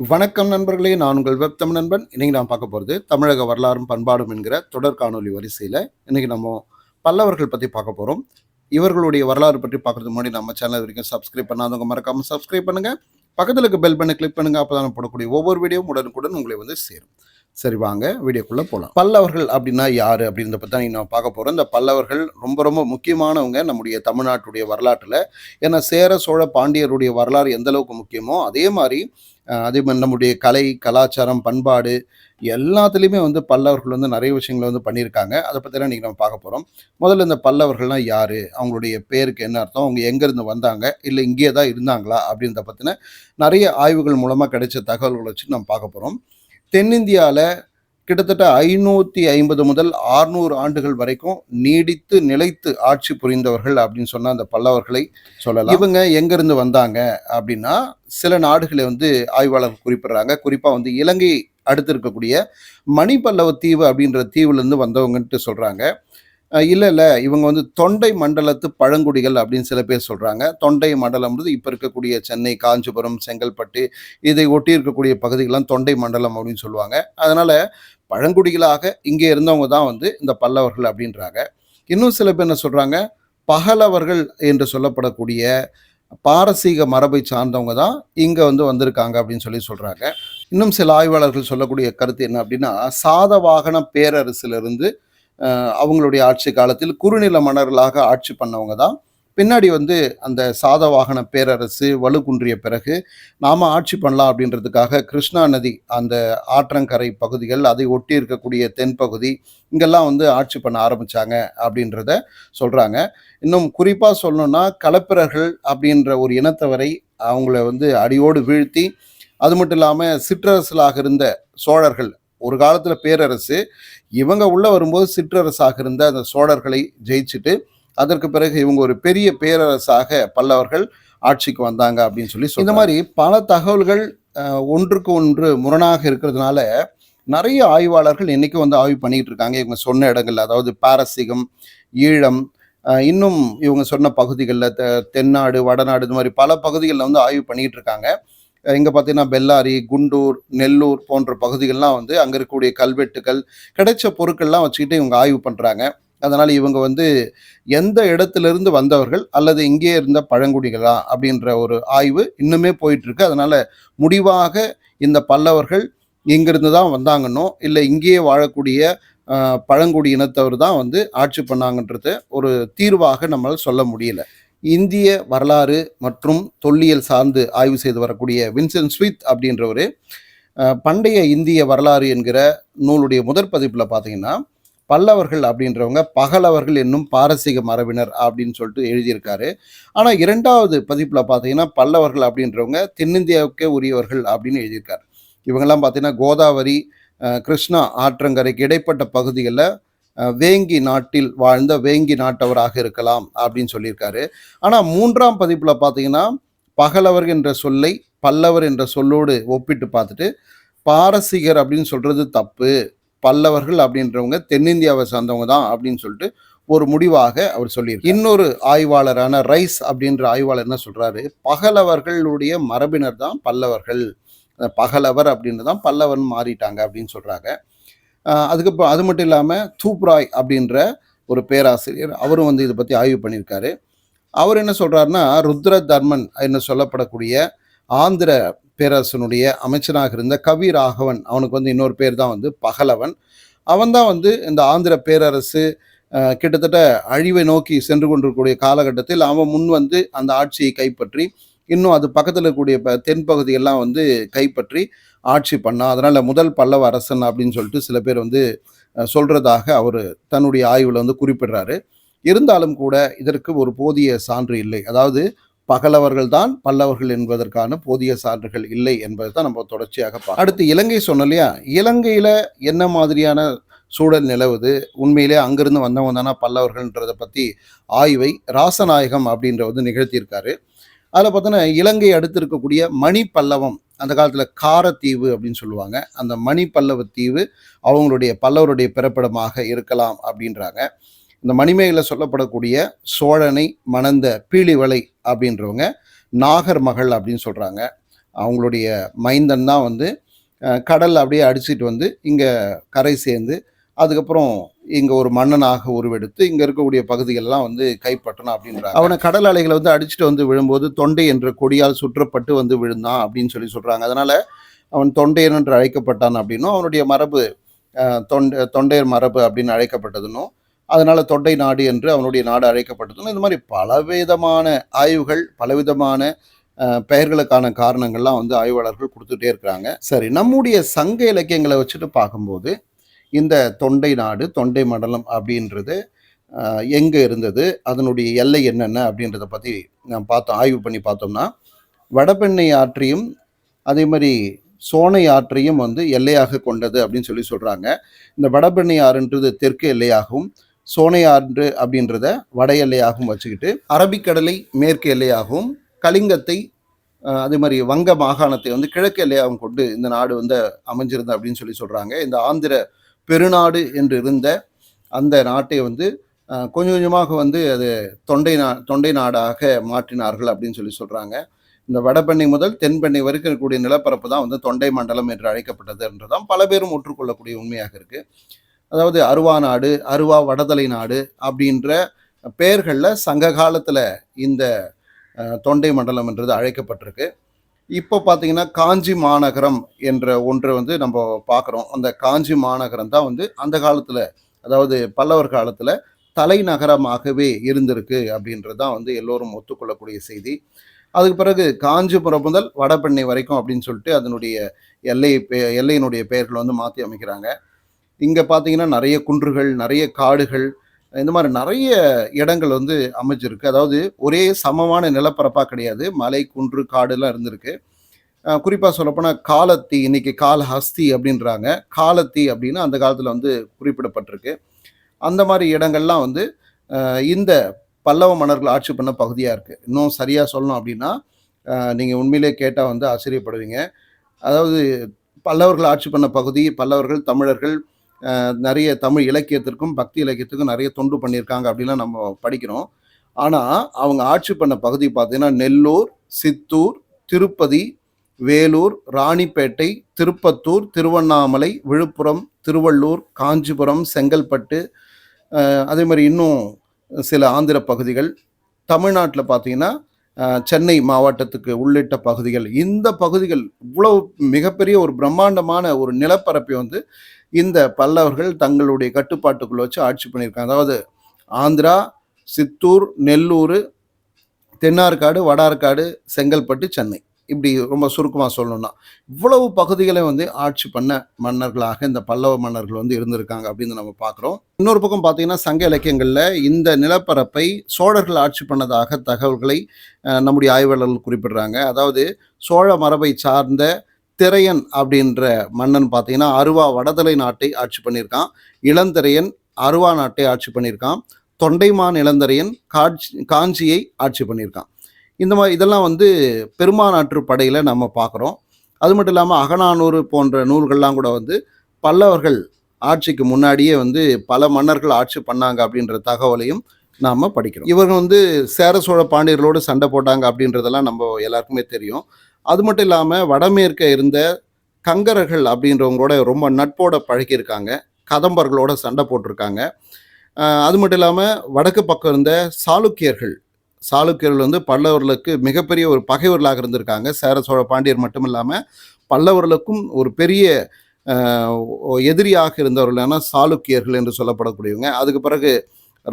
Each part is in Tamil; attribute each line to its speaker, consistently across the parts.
Speaker 1: வணக்கம் நண்பர்களே நான் உங்கள் வெப்தம் நண்பன். இன்னைக்கு நான் பார்க்க போகிறது தமிழக வரலாறும் பண்பாடும் என்கிற தொடர் காணொலி வரிசையில் இன்னைக்கு நம்ம பல்லவர்கள் பற்றி பார்க்க போகிறோம் இவர்களுடைய வரலாறு பற்றி பார்க்குறது முன்னாடி நம்ம சேனல் வரைக்கும் சப்ஸ்கிரைப் பண்ணாதவங்க மறக்காமல் சப்ஸ்கிரைப் பண்ணுங்கள் பக்கத்தில் இருக்க பெல் பண்ணி கிளிக் பண்ணுங்கள் அப்போ தான் போடக்கூடிய ஒவ்வொரு வீடியோவும் உடனுக்குடன் உங்களை வந்து சேரும். சரி வாங்க வீடியோக்குள்ளே போகலாம் பல்லவர்கள் அப்படின்னா யார் அப்படின்றத பற்றி தான் நான் பார்க்க போகிறோம் இந்த பல்லவர்கள் ரொம்ப ரொம்ப முக்கியமானவங்க நம்முடைய தமிழ்நாட்டுடைய வரலாற்றில். ஏன்னா சேர சோழ பாண்டியருடைய வரலாறு எந்த அளவுக்கு முக்கியமோ அதே மாதிரி அதே மாதிரி நம்முடைய கலை கலாச்சாரம் பண்பாடு எல்லாத்துலேயுமே வந்து பல்லவர்கள் வந்து நிறைய விஷயங்களை வந்து பண்ணியிருக்காங்க. அதை பற்றி தான் இன்றைக்கி நம்ம பார்க்க போகிறோம் முதல்ல இந்த பல்லவர்கள்லாம் யார்? அவங்களுடைய பேருக்கு என்ன அர்த்தம்? அவங்க எங்கேருந்து வந்தாங்க? இல்லை இங்கேயே தான் இருந்தாங்களா? அப்படின்றத பற்றின நிறைய ஆய்வுகள் மூலமாக கிடைச்ச தகவல்களை வச்சு நம்ம பார்க்க போகிறோம் தென்னிந்தியாவில் கிட்டத்தட்ட ஐநூற்றி ஐம்பது முதல் ஆறுநூறு ஆண்டுகள் வரைக்கும் நீடித்து நிலைத்து ஆட்சி புரிந்தவர்கள் அப்படின்னு சொன்ன அந்த பல்லவர்களை சொல்லலாம். இவங்க எங்கேருந்து வந்தாங்க அப்படின்னா சில நாடுகளை வந்து ஆய்வாளர்கள் குறிப்பிடுறாங்க. குறிப்பாக வந்து இலங்கை அடுத்து இருக்கக்கூடிய மணிப்பல்லவ தீவு அப்படின்ற தீவுலேருந்து வந்தவங்கன்ட்டு சொல்கிறாங்க இல்லை இல்லை. இவங்க வந்து தொண்டை மண்டலத்து பழங்குடிகள் அப்படின்னு சில பேர் சொல்கிறாங்க தொண்டை மண்டலம்ன்றது இப்போ இருக்கக்கூடிய சென்னை காஞ்சிபுரம் செங்கல்பட்டு இதை ஒட்டி இருக்கக்கூடிய பகுதிகள்லாம் தொண்டை மண்டலம் அப்படின்னு சொல்லுவாங்க. அதனால் பழங்குடிகளாக இங்கே இருந்தவங்க தான் வந்து இந்த பல்லவர்கள் அப்படின்றாங்க. இன்னும் சில பேர் என்ன சொல்கிறாங்க பகலவர்கள் என்று சொல்லப்படக்கூடிய பாரசீக மரபை சார்ந்தவங்க தான் இங்கே வந்து வந்திருக்காங்க அப்படின்னு சொல்லி சொல்கிறாங்க இன்னும் சில ஆய்வாளர்கள் சொல்லக்கூடிய கருத்து என்ன அப்படின்னா சாதவாகன பேரரசிலிருந்து அவங்களுடைய ஆட்சி காலத்தில் குறுநில மன்னர்களாக ஆட்சி பண்ணவங்க தான். பின்னாடி வந்து அந்த சாதவாகன பேரரசு வலுக்குன்றிய பிறகு நாம் ஆட்சி பண்ணலாம் அப்படின்றதுக்காக கிருஷ்ணா நதி அந்த ஆற்றங்கரை பகுதிகள் அதை ஒட்டி இருக்கக்கூடிய தென்பகுதி இங்கெல்லாம் வந்து ஆட்சி பண்ண ஆரம்பிச்சாங்க அப்படின்றத சொல்கிறாங்க இன்னும் குறிப்பாக சொல்லணும்னா கலப்பிரர்கள் அப்படின்ற ஒரு இனத்தவரை அவங்கள வந்து அடியோடு வீழ்த்தி அது மட்டும் இல்லாமல் சிற்றரசலாக இருந்த சோழர்கள் ஒரு காலத்தில் பேரரசு இவங்க உள்ள வரும்போது சிற்றரசாக இருந்த அந்த சோழர்களை ஜெயிச்சுட்டு அதற்கு பிறகு இவங்க ஒரு பெரிய பேரரசாக பல்லவர்கள் ஆட்சிக்கு வந்தாங்க அப்படின்னு சொல்லி. இந்த மாதிரி பல தகவல்கள் ஒன்றுக்கு ஒன்று முரணாக இருக்கிறதுனால நிறைய ஆய்வாளர்கள் இன்னைக்கும் வந்து ஆய்வு பண்ணிட்டு இருக்காங்க இவங்க சொன்ன இடங்கள்ல அதாவது பாரசீகம் ஈழம் இன்னும் இவங்க சொன்ன பகுதிகளில் தென்னாடு வடநாடு இந்த மாதிரி பல பகுதிகளில் வந்து ஆய்வு பண்ணிட்டு இருக்காங்க இங்கே பார்த்தீங்கன்னா பெல்லாரி குண்டூர் நெல்லூர் போன்ற பகுதிகள்லாம் வந்து அங்கே இருக்கக்கூடிய கல்வெட்டுகள் கிடைச்ச பொருட்கள்லாம் வச்சுக்கிட்டு இவங்க ஆய்வு பண்ணுறாங்க அதனால் இவங்க வந்து எந்த இடத்துலேருந்து வந்தவர்கள் அல்லது இங்கே இருந்த பழங்குடிகளா அப்படின்ற ஒரு ஆய்வு இன்னுமே போயிட்டுருக்கு. அதனால் முடிவாக இந்த பல்லவர்கள் இங்கிருந்து தான் வந்தாங்கன்னோ இல்லை இங்கேயே வாழக்கூடிய பழங்குடி இனத்தவர் தான் வந்து ஆட்சி பண்ணாங்கன்றது ஒரு தீர்வாக நம்மளால் சொல்ல முடியல. இந்திய வரலாறு மற்றும் தொல்லியல் சார்ந்து ஆய்வு செய்து வரக்கூடிய வின்சென்ட் ஸ்வித் அப்படின்றவர் பண்டைய இந்திய வரலாறு என்கிற நூலுடைய முதற் பதிப்பில் பார்த்தீங்கன்னா பல்லவர்கள் அப்படின்றவங்க பகலவர்கள் என்னும் பாரசீக மரபினர் அப்படின்னு சொல்லிட்டு எழுதியிருக்காரு. ஆனால் இரண்டாவது பதிப்பில் பார்த்தீங்கன்னா பல்லவர்கள் அப்படின்றவங்க தென்னிந்தியாவுக்கே உரியவர்கள் அப்படின்னு எழுதியிருக்காரு. இவங்கெல்லாம் பார்த்தீங்கன்னா கோதாவரி கிருஷ்ணா ஆற்றங்கரைக்கு இடைப்பட்ட பகுதிகளில் வேங்கி நாட்டில் வாழ்ந்த வேங்கி நாட்டவராக இருக்கலாம் அப்படின்னு சொல்லியிருக்காரு. ஆனால் மூன்றாம் பதிப்பில் பார்த்தீங்கன்னா பகலவர் என்ற சொல்லை பல்லவர் என்ற சொல்லோடு ஒப்பிட்டு பார்த்துட்டு பாரசீகர் அப்படின்னு சொல்கிறது தப்பு பல்லவர்கள் அப்படின்றவங்க தென்னிந்தியாவை சார்ந்தவங்க தான் அப்படின்னு சொல்லிட்டு ஒரு முடிவாக அவர் சொல்லியிருக்கார். இன்னொரு ஆய்வாளரான ரைஸ் அப்படின்ற ஆய்வாளர் என்ன சொல்கிறாரு பகலவர்களுடைய மரபினர் தான் பல்லவர்கள். பகலவர் அப்படின்னு தான் பல்லவன் மாறிட்டாங்க அப்படின்னு சொல்கிறாங்க அதுக்கப்புறம் அது மட்டும் இல்லாமல் தூப்ராய் அப்படின்ற ஒரு பேராசிரியர் அவரும் வந்து இதை பற்றி ஆய்வு பண்ணியிருக்காரு. அவர் என்ன சொல்கிறாருன்னா ருத்ர தர்மன் என்று சொல்லப்படக்கூடிய ஆந்திர பேரரசனுடைய அமைச்சராக இருந்த கவி ராகவன் அவனுக்கு வந்து இன்னொரு பேர் தான் வந்து பகலவன். அவன் தான் வந்து இந்த ஆந்திர பேரரசு கிட்டத்தட்ட அழிவை நோக்கி சென்று கொண்டிருக்கக்கூடிய காலகட்டத்தில் அவன் முன் வந்து அந்த ஆட்சியை கைப்பற்றி இன்னும் அது பக்கத்தில் இருக்கக்கூடிய ப- தென்பகுதியெல்லாம் வந்து கைப்பற்றி ஆட்சி பண்ணான் அதனால் முதல் பல்லவ அரசன் அப்படின்னு சொல்லிட்டு சில பேர் வந்து சொல்கிறதாக அவர் தன்னுடைய ஆய்வில் வந்து குறிப்பிடுறாரு. இருந்தாலும் கூட இதற்கு ஒரு போதிய சான்று இல்லை. அதாவது பகலவர்கள் தான் பல்லவர்கள் என்பதற்கான போதிய சான்றுகள் இல்லை என்பதை தான் நம்ம தொடர்ச்சியாக பார்க்கணும் அடுத்து இலங்கை சொன்னோம் இல்லையா? இலங்கையில் என்ன மாதிரியான சூழல் நிலவுது? உண்மையிலே அங்கிருந்து வந்தவங்க தானே பல்லவர்கள்ன்றதை பற்றி ஆய்வை ராசநாயகம் அப்படின்ற வந்து நிகழ்த்தியிருக்காரு. அதில் பார்த்தோன்னா இலங்கை அடுத்து இருக்கக்கூடிய மணி பல்லவம் அந்த காலத்தில் காரத்தீவு அப்படின்னு சொல்லுவாங்க. அந்த மணி பல்லவ தீவு அவங்களுடைய பல்லவருடைய பிறப்பிடமாக இருக்கலாம் அப்படின்றாங்க. இந்த மணிமேகலை சொல்லப்படக்கூடிய சோழனை மணந்த பீலிவளை அப்படின்றவங்க நாகர் மகள் அப்படின்னு சொல்கிறாங்க அவங்களுடைய மைந்தன் தான் வந்து கடல் அப்படியே அடிச்சிட்டு வந்து இங்கே கரை சேர்ந்து அதுக்கப்புறம் இங்கே ஒரு மன்னனாக உருவெடுத்து இங்கே இருக்கக்கூடிய பகுதிகளெல்லாம் வந்து கைப்பற்றணும் அப்படின்றாங்க. அவனை கடல் அலைகளை வந்து அடிச்சுட்டு வந்து விழும்போது தொண்டை என்ற கொடியால் சுற்றப்பட்டு வந்து விழுந்தான் அப்படின்னு சொல்லி சொல்கிறாங்க அதனால் அவன் தொண்டையன் என்று அழைக்கப்பட்டான் அப்படின்னும் அவனுடைய மரபு தொண்டை தொண்டையர் மரபு அப்படின்னு அழைக்கப்பட்டதுன்னும் அதனால தொண்டை நாடு என்று அவனுடைய நாடு அழைக்கப்பட்டதுன்னு இந்த மாதிரி பலவிதமான ஆய்வுகள் பலவிதமான பெயர்களுக்கான காரணங்கள்லாம் வந்து ஆய்வாளர்கள் கொடுத்துட்டே இருக்கிறாங்க. சரி நம்முடைய சங்க இலக்கியங்களை வச்சுட்டு பார்க்கும்போது இந்த தொண்டை நாடு தொண்டை மண்டலம் அப்படின்றது எங்கே இருந்தது அதனுடைய எல்லை என்னென்ன அப்படின்றத பற்றி நாம் பார்த்தோம் ஆய்வு பண்ணி பார்த்தோம்னா வடபெண்ணை ஆற்றையும் அதே மாதிரி சோனை ஆற்றையும் வந்து எல்லையாக கொண்டது அப்படின்னு சொல்லி சொல்கிறாங்க இந்த வடபெண்ணை ஆறுன்றது தெற்கு எல்லையாகவும் சோனை ஆறு அப்படின்றத வட எல்லையாகவும் வச்சுக்கிட்டு அரபிக்கடலை மேற்கு எல்லையாகவும் கலிங்கத்தை அதே மாதிரி வங்க மாகாணத்தை வந்து கிழக்கு எல்லையாகவும் கொண்டு இந்த நாடு வந்து அமைஞ்சிருந்தது அப்படின்னு சொல்லி சொல்கிறாங்க இந்த ஆந்திர பெருநாடு என்று இருந்த அந்த நாட்டை வந்து கொஞ்சம் கொஞ்சமாக வந்து அது தொண்டை நா தொண்டை நாடாக மாற்றினார்கள் அப்படின்னு சொல்லி சொல்கிறாங்க இந்த வடபெண்ணை முதல் தென்பெண்ணை வரைக்கும் இருக்கக்கூடிய நிலப்பரப்பு தான் வந்து தொண்டை மண்டலம் என்று அழைக்கப்பட்டது என்றுதான் பல பேரும் ஒற்றுக்கொள்ளக்கூடிய உண்மையாக இருக்குது அதாவது அருவா நாடு அருவா வடதலை நாடு அப்படின்ற பெயர்களில் சங்க காலத்தில் இந்த தொண்டை மண்டலம் என்றது அழைக்கப்பட்டிருக்கு. இப்போ பார்த்தீங்கன்னா காஞ்சி மாநகரம் என்ற ஒன்று வந்து நம்ம பார்க்குறோம். அந்த காஞ்சி மாநகரம் தான் வந்து அந்த காலத்தில் அதாவது பல்லவர் காலத்தில் தலைநகரமாகவே இருந்திருக்கு அப்படின்றது தான் வந்து எல்லோரும் ஒத்துக்கொள்ளக்கூடிய செய்தி. அதுக்கு பிறகு காஞ்சிபுரம் முதல் வடபெண்ணை வரைக்கும் அப்படின்னு சொல்லிட்டு அதனுடைய எல்லை எல்லையினுடைய பெயர்களை வந்து மாற்றி அமைக்கிறாங்க. இங்கே பார்த்தீங்கன்னா நிறைய குன்றுகள் நிறைய காடுகள் இந்த மாதிரி நிறைய இடங்கள் வந்து அமைஞ்சிருக்கு. அதாவது ஒரே சமமான நிலப்பரப்பாக கிடையாது. மலை குன்று காடுலாம் இருந்திருக்கு. குறிப்பாக சொல்லப்போனால் காலத்தி இன்னைக்கு காலஹஸ்தி அப்படின்றாங்க. காலத்தி அப்படின்னு அந்த காலத்தில் வந்து குறிப்பிடப்பட்டிருக்கு. அந்த மாதிரி இடங்கள்லாம் வந்து இந்த பல்லவ மன்னர்கள் ஆட்சி பண்ண பகுதியாக இருக்குது இன்னும் சரியாக சொல்லணும் அப்படின்னா நீங்கள் உண்மையிலே கேட்டால் வந்து ஆச்சரியப்படுவீங்க. அதாவது பல்லவர்கள் ஆட்சி பண்ண பகுதி பல்லவர்கள் தமிழர்கள் நிறைய தமிழ் இலக்கியத்திற்கும் பக்தி இலக்கியத்துக்கும் நிறைய தொண்டு பண்ணியிருக்காங்க அப்படின்லாம் நம்ம படிக்கிறோம். ஆனால் அவங்க ஆட்சி பண்ண பகுதி பார்த்தீங்கன்னா நெல்லூர் சித்தூர் திருப்பதி வேலூர் ராணிப்பேட்டை திருப்பத்தூர் திருவண்ணாமலை விழுப்புரம் திருவள்ளூர் காஞ்சிபுரம் செங்கல்பட்டு அதே மாதிரி இன்னும் சில ஆந்திர பகுதிகள். தமிழ்நாட்டில் பார்த்தீங்கன்னா சென்னை மாவட்டத்துக்கு உள்ளிட்ட பகுதிகள். இந்த பகுதிகள் இவ்வளவு மிகப்பெரிய ஒரு பிரம்மாண்டமான ஒரு நிலப்பரப்பை வந்து இந்த பல்லவர்கள் தங்களுடைய கட்டுப்பாட்டுக்குள்ள வச்சு ஆட்சி பண்ணியிருக்காங்க. அதாவது ஆந்திரா சித்தூர் நெல்லூர் தென்னார்காடு வடார்காடு செங்கல்பட்டு சென்னை. இப்படி ரொம்ப சுருக்கமாக சொல்லணும்னா இவ்வளவு பகுதிகளை வந்து ஆட்சி பண்ண மன்னர்களாக இந்த பல்லவ மன்னர்கள் வந்து இருந்திருக்காங்க அப்படின்னு நம்ம பார்க்குறோம். இன்னொரு பக்கம் பார்த்தீங்கன்னா சங்க இலக்கியங்களில் இந்த நிலப்பரப்பை சோழர்கள் ஆட்சி பண்ணதாக தகவல்களை நம்முடைய ஆய்வாளர்கள் குறிப்பிடுறாங்க. அதாவது சோழ மரபை சார்ந்த திரையன் அப்படின்ற மன்னன் பார்த்தீங்கன்னா அருவா வடதலை நாட்டை ஆட்சி பண்ணியிருக்கான். இளந்திரையன் அருவா நாட்டை ஆட்சி பண்ணியிருக்கான். தொண்டைமான் இளந்தரையன் காட்சி காஞ்சியை ஆட்சி பண்ணியிருக்கான். இந்த மாதிரி இதெல்லாம் வந்து பெருமாநாற்று படையில் நம்ம பார்க்குறோம். அது மட்டும் இல்லாமல் அகநானூறு போன்ற நூல்கள்லாம் கூட வந்து பல்லவர்கள் ஆட்சிக்கு முன்னாடியே வந்து பல மன்னர்கள் ஆட்சி பண்ணாங்க அப்படின்ற தகவலையும் நாம் படிக்கிறோம். இவர்கள் வந்து சேர சோழ பாண்டியர்களோடு சண்டை போட்டாங்க அப்படின்றதெல்லாம் நம்ம எல்லாருக்குமே தெரியும். அது மட்டும் இல்லாமல் வடமேற்க இருந்த கங்கரர்கள் அப்படின்றவங்களோட ரொம்ப நட்போட பழகியிருக்காங்க. கதம்பர்களோட சண்டை போட்டிருக்காங்க. அது மட்டும் இல்லாமல் வடக்கு பக்கம் இருந்த சாளுக்கியர்கள். சாளுக்கியர்கள் வந்து பல்லவர்களுக்கு மிகப்பெரிய ஒரு பகைவர்களாக இருந்திருக்காங்க. சேர சோழ பாண்டியர் மட்டும் இல்லாமல் பல்லவர்களுக்கும் ஒரு பெரிய எதிரியாக இருந்தவர்களான சாளுக்கியர்கள் என்று சொல்லப்படக்கூடியவங்க. அதுக்கு பிறகு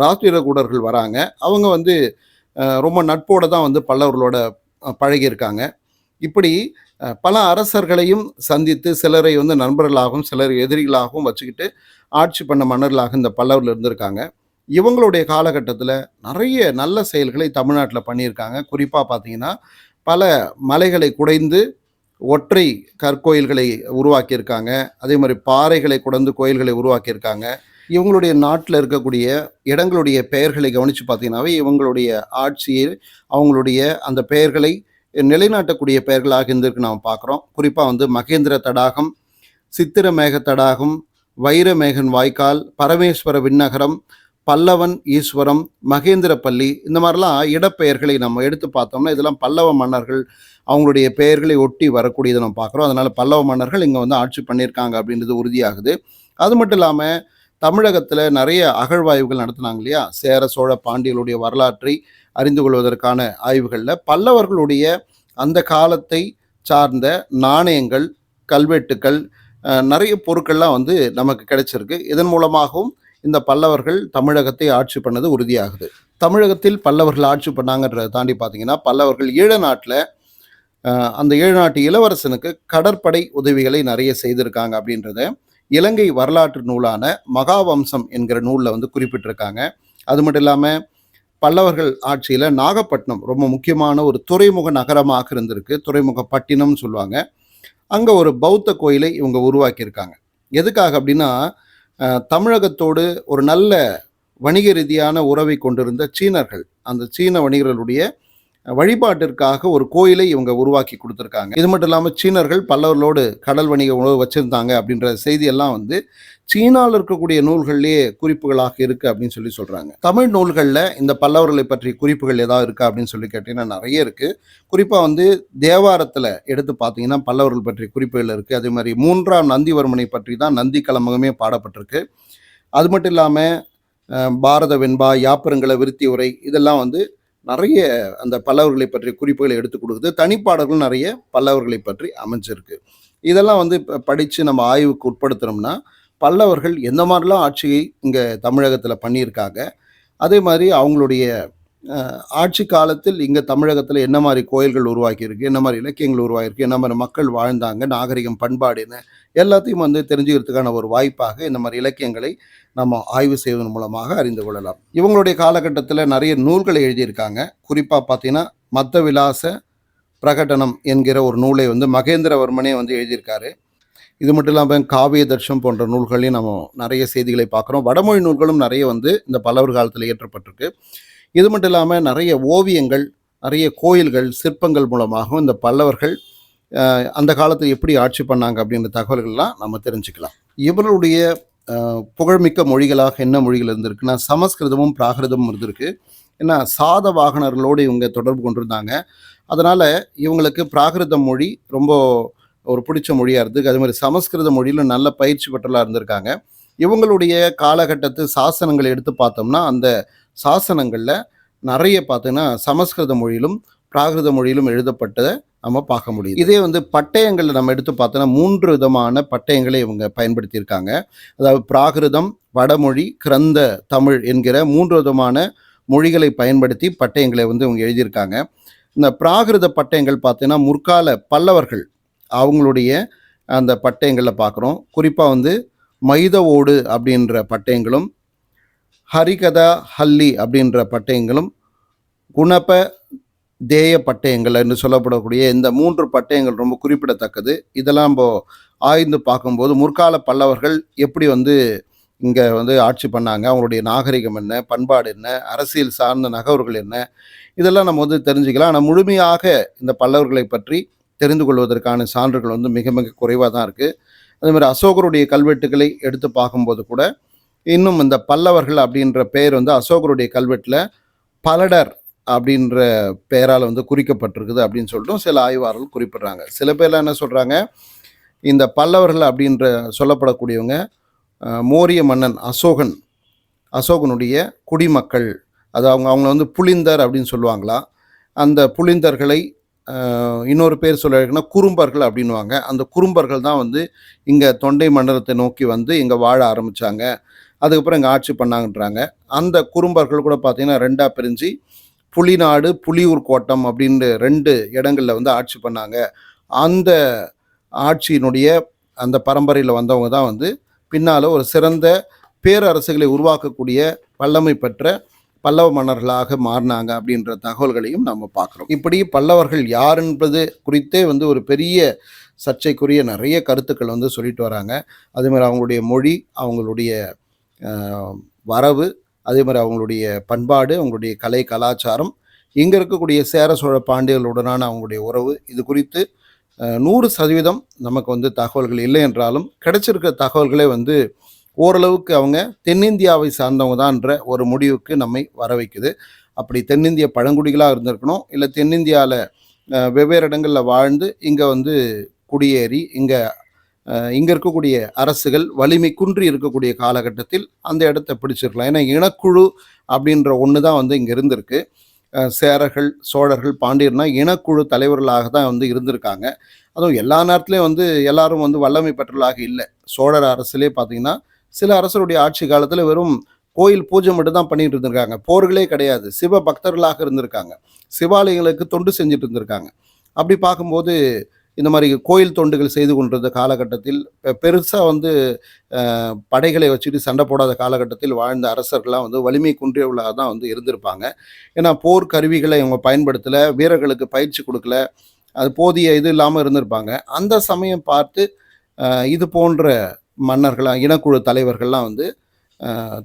Speaker 1: ராஷ்டிரகூடர்கள் வராங்க. அவங்க வந்து ரொம்ப நட்போட தான் வந்து பல்லவர்களோட பழகியிருக்காங்க. இப்படி பல அரசர்களையும் சந்தித்து சிலரை வந்து நண்பர்களாகவும் சிலர் எதிரிகளாகவும் வச்சுக்கிட்டு ஆட்சி பண்ண மன்னர்களாக இந்த பல்லவர்கள் இருந்திருக்காங்க. இவங்களுடைய காலகட்டத்தில் நிறைய நல்ல செயல்களை தமிழ்நாட்டில் பண்ணியிருக்காங்க. குறிப்பாக பார்த்தீங்கன்னா பல மலைகளை குடைந்து ஒற்றை கற்கோயில்களை உருவாக்கியிருக்காங்க. அதே மாதிரி பாறைகளை குடந்து கோயில்களை உருவாக்கியிருக்காங்க. இவங்களுடைய நாட்டில் இருக்கக்கூடிய இடங்களுடைய பெயர்களை கவனித்து பார்த்தீங்கன்னாவே இவங்களுடைய ஆட்சியில் அவங்களுடைய அந்த பெயர்களை நிலைநாட்டக்கூடிய பெயர்களாக இருந்திருக்கு நாம் பார்க்குறோம். குறிப்பாக வந்து மகேந்திர தடாகம் சித்திரமேக தடாகம் வைரமேகன் வாய்க்கால் பரமேஸ்வர விண்ணகரம் பல்லவன் ஈஸ்வரம் மகேந்திரப்பள்ளி இந்த மாதிரிலாம் இடப்பெயர்களை நம்ம எடுத்து பார்த்தோம்னா இதெல்லாம் பல்லவ மன்னர்கள் அவங்களுடைய பெயர்களை ஒட்டி வரக்கூடியதை நம்ம பார்க்குறோம். அதனால் பல்லவ மன்னர்கள் இங்கே வந்து ஆட்சி பண்ணியிருக்காங்க அப்படின்றது உறுதியாகுது. அது மட்டும் இல்லாமல் தமிழகத்தில் நிறைய அகழ்வாய்வுகள் நடத்தினாங்க இல்லையா? சேர சோழ பாண்டியர்களுடைய வரலாற்றை அறிந்து கொள்வதற்கான ஆய்வுகளில் பல்லவர்களுடைய அந்த காலத்தை சார்ந்த நாணயங்கள் கல்வெட்டுக்கள் நிறைய பொருட்கள்லாம் வந்து நமக்கு கிடைச்சிருக்கு. இதன் மூலமாகவும் இந்த பல்லவர்கள் தமிழகத்தை ஆட்சி பண்ணது உறுதியாகுது. தமிழகத்தில் பல்லவர்கள் ஆட்சி பண்ணாங்கன்றதை தாண்டி பார்த்தீங்கன்னா பல்லவர்கள் ஈழ நாட்டில் அந்த ஈழ நாட்டு இளவரசனுக்கு கடற்படை உதவிகளை நிறைய செய்திருக்காங்க அப்படின்றத இலங்கை வரலாற்று நூலான மகாவம்சம் என்கிற நூலில் வந்து குறிப்பிட்டிருக்காங்க. அது மட்டும் இல்லாமல் பல்லவர்கள் ஆட்சியில் நாகப்பட்டினம் ரொம்ப முக்கியமான ஒரு துறைமுக நகரமாக இருந்திருக்கு. துறைமுக பட்டினம்னு சொல்லுவாங்க. அங்கே ஒரு பௌத்த கோயிலை இவங்க உருவாக்கியிருக்காங்க. எதுக்காக அப்படின்னா தமிழகத்தோடு ஒரு நல்ல வணிக ரீதியான உறவை கொண்டிருந்த சீனர்கள். அந்த சீன வணிகர்களுடைய வழிபாட்டிற்காக ஒரு கோயிலை இவங்க உருவாக்கி கொடுத்துருக்காங்க. இது மட்டும் இல்லாமல் சீனர்கள் பல்லவர்களோடு கடல் வணிக உணவு வச்சுருந்தாங்க அப்படின்ற செய்தியெல்லாம் வந்து சீனாவில் இருக்கக்கூடிய நூல்கள்லேயே குறிப்புகளாக இருக்குது அப்படின்னு சொல்லி சொல்கிறாங்க தமிழ் நூல்களில் இந்த பல்லவர்களை பற்றிய குறிப்புகள் ஏதாவது இருக்கா அப்படின்னு சொல்லி கேட்டிங்கன்னா நிறைய இருக்குது குறிப்பாக வந்து தேவாரத்தில் எடுத்து பார்த்தீங்கன்னா பல்லவர்கள் பற்றிய குறிப்புகள் இருக்குது அதே மாதிரி மூன்றாம் நந்திவர்மனை பற்றி தான் நந்தி கலமகமே பாடப்பட்டிருக்கு. அது மட்டும் இல்லாமல் பாரத வெண்பா யாப்பருங்களை விருத்தி உரை இதெல்லாம் வந்து நிறைய அந்த பல்லவர்களை பற்றிய குறிப்புகளை எடுத்து கொடுக்குது. தனிப்பாடல்கள் நிறைய பல்லவர்களை பற்றி அமைஞ்சிருக்கு. இதெல்லாம் வந்து இப்போ படித்து நம்ம ஆய்வுக்கு உட்படுத்துனோம்னா பல்லவர்கள் எந்த மாதிரிலாம் ஆட்சியை இங்கே தமிழகத்தில் பண்ணியிருக்காங்க அதே மாதிரி அவங்களுடைய ஆட்சி காலத்தில் இங்கே தமிழகத்தில் என்ன மாதிரி கோயில்கள் உருவாக்கியிருக்கு என்ன மாதிரி இலக்கியங்கள் உருவாகிருக்கு என்ன மாதிரி மக்கள் வாழ்ந்தாங்க? நாகரிகம் பண்பாடுன்னு எல்லாத்தையும் வந்து தெரிஞ்சுக்கிறதுக்கான ஒரு வாய்ப்பாக இந்த மாதிரி இலக்கியங்களை நம்ம ஆய்வு செய்வதன் மூலமாக அறிந்து கொள்ளலாம். இவங்களுடைய காலகட்டத்தில் நிறைய நூல்களை எழுதியிருக்காங்க. குறிப்பாக பார்த்தீங்கன்னா மத்த விலாச பிரகடனம் என்கிற ஒரு நூலை வந்து மகேந்திரவர்மனே வந்து எழுதியிருக்காரு. இது மட்டும் இல்லாமல் காவிய தர்ஷம் போன்ற நூல்களையும் நம்ம நிறைய செய்திகளை பார்க்குறோம். வடமொழி நூல்களும் நிறைய வந்து இந்த பல்லவர் காலத்தில் இயற்றப்பட்டிருக்கு. இது மட்டும் இல்லாமல் நிறைய ஓவியங்கள் நிறைய கோயில்கள் சிற்பங்கள் மூலமாகவும் இந்த பல்லவர்கள் அந்த காலத்தில் எப்படி ஆட்சி பண்ணாங்க அப்படின்ற தகவல்கள்லாம் நம்ம தெரிஞ்சுக்கலாம். இவர்களுடைய புகழ்மிக்க மொழிகளாக என்ன மொழிகள் இருந்திருக்குன்னா சமஸ்கிருதமும் பிராகிருதமும் இருந்திருக்கு. ஏன்னா சாத வாகனர்களோடு இவங்க தொடர்பு கொண்டிருந்தாங்க. அதனால் இவங்களுக்கு பிராகிருத மொழி ரொம்ப ஒரு பிடிச்ச மொழியாக இருந்தது. அதே மாதிரி சமஸ்கிருத மொழியில் நல்ல பயிற்சி பெற்றலாக இருந்திருக்காங்க. இவங்களுடைய காலகட்டத்து சாசனங்களை எடுத்து பார்த்தோம்னா அந்த சாசனங்களில் நிறைய பார்த்தீங்கன்னா சமஸ்கிருத மொழியிலும் பிராகிருத மொழியிலும் எழுதப்பட்டதை நம்ம பார்க்க முடியும் இதே வந்து பட்டயங்களில் நம்ம எடுத்து பார்த்தோன்னா மூன்று விதமான பட்டயங்களை இவங்க பயன்படுத்தியிருக்காங்க. அதாவது பிராகிருதம் வடமொழி கிரந்த தமிழ் என்கிற மூன்று விதமான மொழிகளை பயன்படுத்தி பட்டயங்களை வந்து இவங்க எழுதியிருக்காங்க. இந்த பிராகிருத பட்டயங்கள் பார்த்தீங்கன்னா முற்கால பல்லவர்கள் அவங்களுடைய அந்த பட்டயங்களில் பார்க்குறோம். குறிப்பாக வந்து மைதவோடு அப்படின்ற பட்டயங்களும் ஹரிகதா ஹல்லி அப்படின்ற பட்டயங்களும் குணப தேய பட்டயங்கள் என்று சொல்லப்படக்கூடிய இந்த மூன்று பட்டயங்கள் ரொம்ப குறிப்பிடத்தக்கது. இதெல்லாம் நம்ம ஆய்ந்து பார்க்கும்போது முற்கால பல்லவர்கள் எப்படி வந்து இங்கே வந்து ஆட்சி பண்ணாங்க அவங்களுடைய நாகரிகம் என்ன பண்பாடு என்ன அரசியல் சார்ந்த நகர்வுகள் என்ன இதெல்லாம் நம்ம வந்து தெரிஞ்சுக்கலாம். ஆனால் முழுமையாக இந்த பல்லவர்களை பற்றி தெரிந்து கொள்வதற்கான சான்றுகள் வந்து மிக மிக குறைவாக தான் இருக்குது அதேமாதிரி அசோகருடைய கல்வெட்டுகளை எடுத்து பார்க்கும்போது கூட இன்னும் இந்த பல்லவர்கள் அப்படின்ற பெயர் வந்து அசோகருடைய கல்வெட்டில் பலடர் அப்படின்ற பெயரால் வந்து குறிக்கப்பட்டிருக்குது அப்படின்னு சொல்லிட்டு சில ஆய்வாளர்கள் குறிப்பிட்றாங்க. சில பேர்லாம் என்ன சொல்கிறாங்க இந்த பல்லவர்கள் அப்படின்ற சொல்லப்படக்கூடியவங்க மோரிய மன்னன் அசோகன் அசோகனுடைய குடிமக்கள் அது அவங்க அவங்கள வந்து புலிந்தர் அப்படின்னு சொல்லுவாங்களா? அந்த புலிந்தர்களை இன்னொரு பேர் சொல்லிருக்குன்னா குறும்பர்கள் அப்படின்வாங்க அந்த குறும்பர்கள் தான் வந்து இங்கே தொண்டை மண்டலத்தை நோக்கி வந்து இங்கே வாழ ஆரம்பித்தாங்க அதுக்கப்புறம் இங்கே ஆட்சி பண்ணாங்கன்றாங்க. அந்த குறும்பர்கள் கூட பார்த்தீங்கன்னா ரெண்டாக பிரிஞ்சு புலிநாடு புலியூர் கோட்டம் அப்படின்ற ரெண்டு இடங்களில் வந்து ஆட்சி பண்ணாங்க. அந்த ஆட்சியினுடைய அந்த பரம்பரையில் வந்தவங்க தான் வந்து பின்னால் ஒரு சிறந்த பேரரசுகளை உருவாக்கக்கூடிய வல்லமை பெற்ற பல்லவ மன்னர்களாக மாறினாங்க அப்படின்ற தகவல்களையும் நம்ம பார்க்குறோம் இப்படி பல்லவர்கள் யார் என்பது குறித்தே வந்து ஒரு பெரிய சர்ச்சைக்குரிய நிறைய கருத்துக்கள் வந்து சொல்லிட்டு வராங்க. அதேமாதிரி அவங்களுடைய மொழி அவங்களுடைய வரவு அதே மாதிரி அவங்களுடைய பண்பாடு அவங்களுடைய கலை கலாச்சாரம் இங்கே இருக்கக்கூடிய சேர சோழ பாண்டியர்களுடனான அவங்களுடைய உறவு இது குறித்து நூறு சதவீதம் நமக்கு வந்து தகவல்கள் இல்லை என்றாலும் கிடைச்சிருக்க தகவல்களே வந்து ஓரளவுக்கு அவங்க தென்னிந்தியாவை சார்ந்தவங்க தான்ன்ற ஒரு முடிவுக்கு நம்மை வர வைக்குது. அப்படி தென்னிந்திய பழங்குடிகளாக இருந்திருக்கணும் இல்லை தென்னிந்தியாவில் வெவ்வேறு இடங்களில் வாழ்ந்து இங்கே வந்து குடியேறி இங்கே இங்கே இருக்கக்கூடிய அரசுகள் வலிமை குன்றி இருக்கக்கூடிய காலகட்டத்தில் அந்த இடத்த பிடிச்சிருக்கலாம். ஏன்னா இனக்குழு அப்படின்ற ஒன்று தான் வந்து இங்கே இருந்திருக்கு. சேரர்கள் சோழர்கள் பாண்டியர்னா இனக்குழு தலைவர்களாக தான் வந்து இருந்திருக்காங்க. அதுவும் எல்லா நேரத்துலையும் வந்து எல்லாரும் வந்து வல்லமை பெற்றவர்களாக இல்லை. சோழர் அரசுலே பார்த்தீங்கன்னா சில அரசருடைய ஆட்சி காலத்தில் வெறும் கோயில் பூஜை மட்டும் தான் பண்ணிட்டு இருந்திருக்காங்க. போர்களே கிடையாது. சிவ பக்தர்களாக இருந்திருக்காங்க. சிவாலயங்களுக்கு தொண்டு செஞ்சுட்டு இருந்திருக்காங்க. அப்படி பார்க்கும்போது இந்த மாதிரி கோயில் தொண்டுகள் செய்து கொண்டிருந்த காலகட்டத்தில் பெருசாக வந்து படைகளை வச்சுட்டு சண்டை போடாத காலகட்டத்தில் வாழ்ந்த அரசர்கள்லாம் வந்து வலிமை குன்றியவர்களாக தான் வந்து இருந்திருப்பாங்க. ஏன்னா போர் கருவிகளை இவங்க பயன்படுத்தலை வீரர்களுக்கு பயிற்சி கொடுக்கல அது போதிய இது இல்லாமல் இருந்திருப்பாங்க. அந்த சமயம் பார்த்து இது போன்ற மன்னர்களாக இனக்குழு தலைவர்கள்லாம் வந்து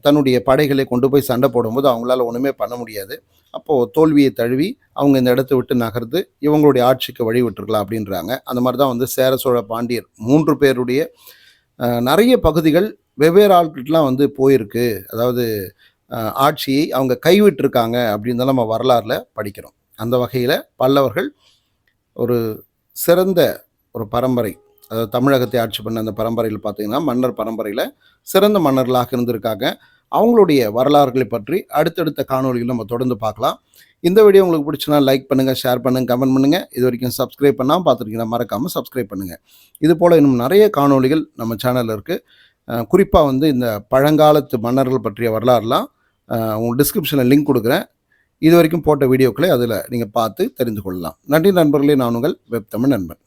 Speaker 1: தன்னுடைய படைகளை கொண்டு போய் சண்டை போடும்போது அவங்களால ஒன்றுமே பண்ண முடியாது. அப்போது தோல்வியை தழுவி அவங்க இந்த இடத்த விட்டு நகர்ந்து இவங்களுடைய ஆட்சிக்கு வழி விட்டுருக்கலாம் அப்படின்றாங்க. அந்த மாதிரி தான் வந்து சேர சோழ பாண்டியர் மூன்று பேருடைய நிறைய பகுதிகள் வெவ்வேறு ஆட்கள்லாம் வந்து போயிருக்கு. அதாவது ஆட்சியை அவங்க கைவிட்டிருக்காங்க அப்படின்னு தான் நம்ம வரலாறுல படிக்கிறோம். அந்த வகையில் பல்லவர்கள் ஒரு சிறந்த ஒரு பரம்பரை அதாவது தமிழகத்தை ஆட்சி பண்ண அந்த பரம்பரையில் பார்த்தீங்கன்னா மன்னர் பரம்பரையில் சிறந்த மன்னர்களாக இருந்திருக்காங்க. அவங்களுடைய வரலாறுகளை பற்றி அடுத்தடுத்த காணொளிகள் நம்ம தொடர்ந்து பார்க்கலாம். இந்த வீடியோ உங்களுக்கு பிடிச்சுன்னா லைக் பண்ணுங்கள் ஷேர் பண்ணுங்கள் கமெண்ட் பண்ணுங்கள் இது வரைக்கும் சப்ஸ்கிரைப் பண்ணாமல் பார்த்துருக்கீங்கன்னா மறக்காமல் சப்ஸ்கிரைப் பண்ணுங்கள் இது போல் இன்னும் நிறைய காணொளிகள் நம்ம சேனலில் இருக்குது குறிப்பாக வந்து இந்த பழங்காலத்து மன்னர்கள் பற்றிய வரலாறுலாம் உங்களுக்கு டிஸ்கிரிப்ஷனில் லிங்க் கொடுக்குறேன். இது வரைக்கும் போட்ட வீடியோக்களை அதில் நீங்கள் பார்த்து தெரிந்து கொள்ளலாம். நன்றி நண்பர்களே நான் உங்கள் வெப் தமிழ் நண்பன்.